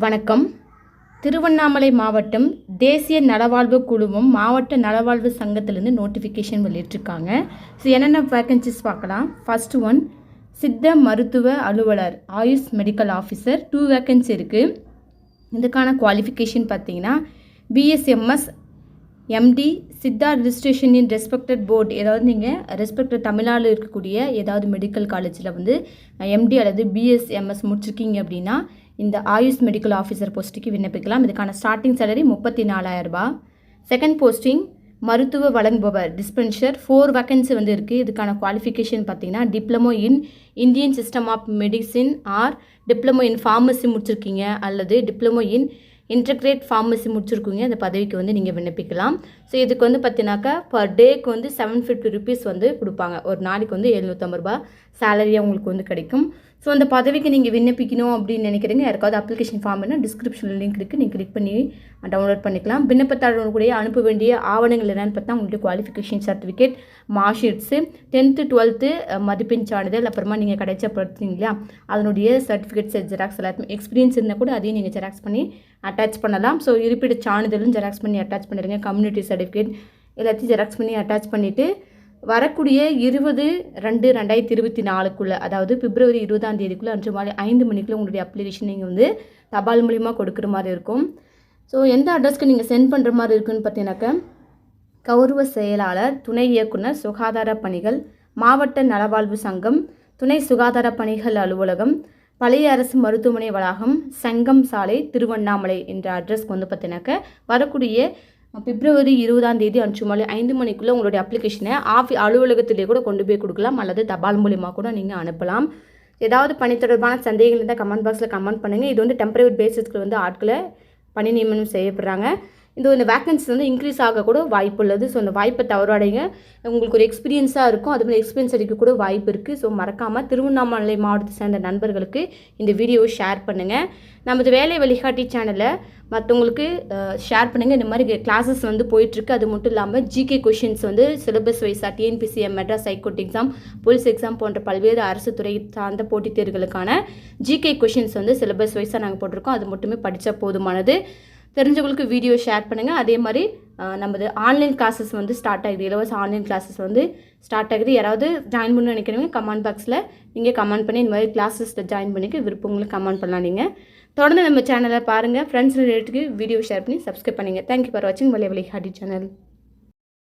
வணக்கம். திருவண்ணாமலை மாவட்டம் தேசிய நலவாழ்வு குழுமம் மாவட்ட நலவாழ்வு சங்கத்திலேருந்து நோட்டிஃபிகேஷன் வெளியிட்டிருக்காங்க. ஸோ என்னென்ன வேக்கன்சிஸ் பார்க்கலாம்? ஃபஸ்ட் ஒன் சித்த மருத்துவ அலுவலர் AYUSH medical officer two vacancy இருக்குது இதுக்கான குவாலிஃபிகேஷன் பார்த்தீங்கன்னா BSMS MD Siddha registration in respected board ஏதாவது நீங்கள் ரெஸ்பெக்டட் தமிழ்நாடு இருக்கக்கூடிய ஏதாவது மெடிக்கல் காலேஜில் வந்து எம்டி அல்லது பிஎஸ்எம்எஸ் முடிச்சிருக்கீங்க அப்படின்னா இந்த ஆயுஷ் மெடிக்கல் ஆஃபீஸர் போஸ்ட்டுக்கு விண்ணப்பிக்கலாம். இதுக்கான ஸ்டார்டிங் சேலரி முப்பத்தி நாலாயிரரூபா செகண்ட் போஸ்டிங் மருத்துவ வழங்குபவர் டிஸ்பென்சர் ஃபோர் வேக்கன்சி வந்து இருக்குது இதுக்கான குவாலிஃபிகேஷன் பார்த்தீங்கன்னா diploma in Indian system of medicine or diploma in pharmacy முடிச்சிருக்கீங்க அல்லது டிப்ளமோ இன் இன்டகிரேட் ஃபார்மசி முடிச்சிருக்கீங்க அந்த பதவிக்கு வந்து நீங்கள் விண்ணப்பிக்கலாம். ஸோ இதுக்கு வந்து பார்த்தீங்கன்னாக்கா பர் டேக்கு வந்து செவன் ஃபிஃப்டி ருபீஸ் வந்து கொடுப்பாங்க. ஒரு நாளைக்கு வந்து எழுநூற்றம்பது ரூபா சேலரியாக உங்களுக்கு வந்து கிடைக்கும். ஸோ அந்த பதவிக்கு நீங்கள் விண்ணப்பிக்கணும் அப்படின்னு நினைக்கிறீங்க யாருக்காவது அப்ளிகேஷன் ஃபார்ம் என்ன டிஸ்கிரிப்ஷனில் லிங்க் இருக்குது நீங்கள் கிளிக் பண்ணி டவுன்லோட் பண்ணிக்கலாம். விண்ணப்பத்தாளர் கூட அனுப்ப வேண்டிய ஆவணங்கள் என்னென்னு பார்த்தா உங்களுடைய qualification certificate mark sheets tenth twelfth மதிப்பெண் சான்றிதழ் அப்புறமா நீங்கள் கிடைச்சப்படுத்துறீங்க இல்லையா? அதனுடைய சர்டிஃபிகேட்ஸ் ஜெராக்ஸ் எல்லாத்தையும் எக்ஸ்பீரியன்ஸ் இருந்தால் கூட அதையும் நீங்கள் ஜெராக்ஸ் பண்ணி அட்டாச் பண்ணலாம். ஸோ இருப்பிட சான்றிதழும் ஜெராக்ஸ் பண்ணி அட்டாச் பண்ணிடுங்க. கம்யூனிட்டி சர்டிஃபிகேட் எல்லாத்தையும் ஜெராக்ஸ் பண்ணி அட்டாச் பண்ணிவிட்டு வரக்கூடிய இருபது ரெண்டு ரெண்டாயிரத்தி இருபத்தி நாலுக்குள்ளே அதாவது பிப்ரவரி இருபதாம் தேதிக்குள்ளே அன்று மாலை ஐந்து மணிக்குள்ளே உங்களுடைய அப்ளிகேஷன் நீங்கள் வந்து தபால் மூலியமாக கொடுக்குற மாதிரி இருக்கும். ஸோ எந்த அட்ரஸ்க்கு நீங்கள் சென்ட் பண்ணுற மாதிரி இருக்குன்னு பார்த்தீங்கன்னாக்கா கௌரவ செயலாளர் துணை இயக்குனர் சுகாதார பணிகள் மாவட்ட நலவாழ்வு சங்கம் துணை சுகாதார பணிகள் அலுவலகம் பழைய அரசு மருத்துவமனை வளாகம் சங்கம் சாலை திருவண்ணாமலை என்ற அட்ரஸ்க்கு வந்து பார்த்தீங்கன்னாக்க வரக்கூடிய பிப்ரவரி இருபதாம் தேதி அஞ்சு மாலை ஐந்து மணிக்குள்ளே உங்களுடைய அப்ளிகேஷனை ஆஃபி அலுவலகத்திலே கூட கொண்டு போய் கொடுக்கலாம். அல்லது தபால் மூலியமாக கூட நீங்கள் அனுப்பலாம். ஏதாவது பணி தொடர்பான சந்தேகங்கள் இருந்தால் கமெண்ட் பாக்ஸில் கமெண்ட் பண்ணுங்கள் இது வந்து டெம்பரவரி பேசிஸ்க்கு வந்து ஆட்களை பணி நியமனம் செய்யப்படுறாங்க. இந்த இந்த வேக்கன்சி வந்து இன்க்ரீஸ் ஆக கூட வாய்ப்பு உள்ளது ஸோ அந்த வாய்ப்பை தவறாடைங்க. உங்களுக்கு ஒரு எக்ஸ்பீரியன்ஸாக இருக்கும். அது மாதிரி எக்ஸ்பீரியன்ஸ் அடிக்க கூட வாய்ப்பு இருக்குது ஸோ மறக்காமல் திருவண்ணாமலை மாவட்டத்தை சேர்ந்த நண்பர்களுக்கு இந்த வீடியோவை ஷேர் பண்ணுங்கள் நமது வேலை வழிகாட்டி சேனலை மற்றவங்களுக்கு ஷேர் பண்ணுங்கள் இந்த மாதிரி கிளாஸஸ் வந்து போயிட்டுருக்கு. அது மட்டும் இல்லாமல் ஜிகே கொஷின்ஸ் வந்து சிலபஸ் வைஸாக TNPSC Madras high court exam police exam போன்ற பல்வேறு அரசு துறை சார்ந்த போட்டித் தேர்வுகளுக்கான ஜிகே கொஷின்ஸ் வந்து சிலபஸ் வைஸாக நாங்கள் போட்டிருக்கோம். அது மட்டுமே படித்தா போதுமானது. தெரிஞ்சவங்களுக்கு வீடியோ ஷேர் பண்ணுங்கள் அதே மாதிரி நமது ஆன்லைன் கிளாஸஸ் வந்து ஸ்டார்ட் ஆகுது. இலவச ஆன்லைன் கிளாஸஸ் வந்து ஸ்டார்ட் ஆகுது. யாராவது ஜாயின் பண்ண நினைக்கிறவங்க கமெண்ட் பாக்ஸில் நீங்கள் கமெண்ட் பண்ணி இந்த மாதிரி கிளாஸஸில் ஜாயின் பண்ணிக்க விருப்பங்களுக்கு கமெண்ட் பண்ணலாம் நீங்கள் தொடர்ந்து நம்ம சேனலை பாருங்கள் ஃப்ரெண்ட்ஸ் ரிலேட்டிவ் வீடியோ ஷேர் பண்ணி சப்ஸ்கிரைப் பண்ணுங்கள் தேங்க்யூ ஃபார் வாட்சிங் வலை வழி ஹாடி சேனல்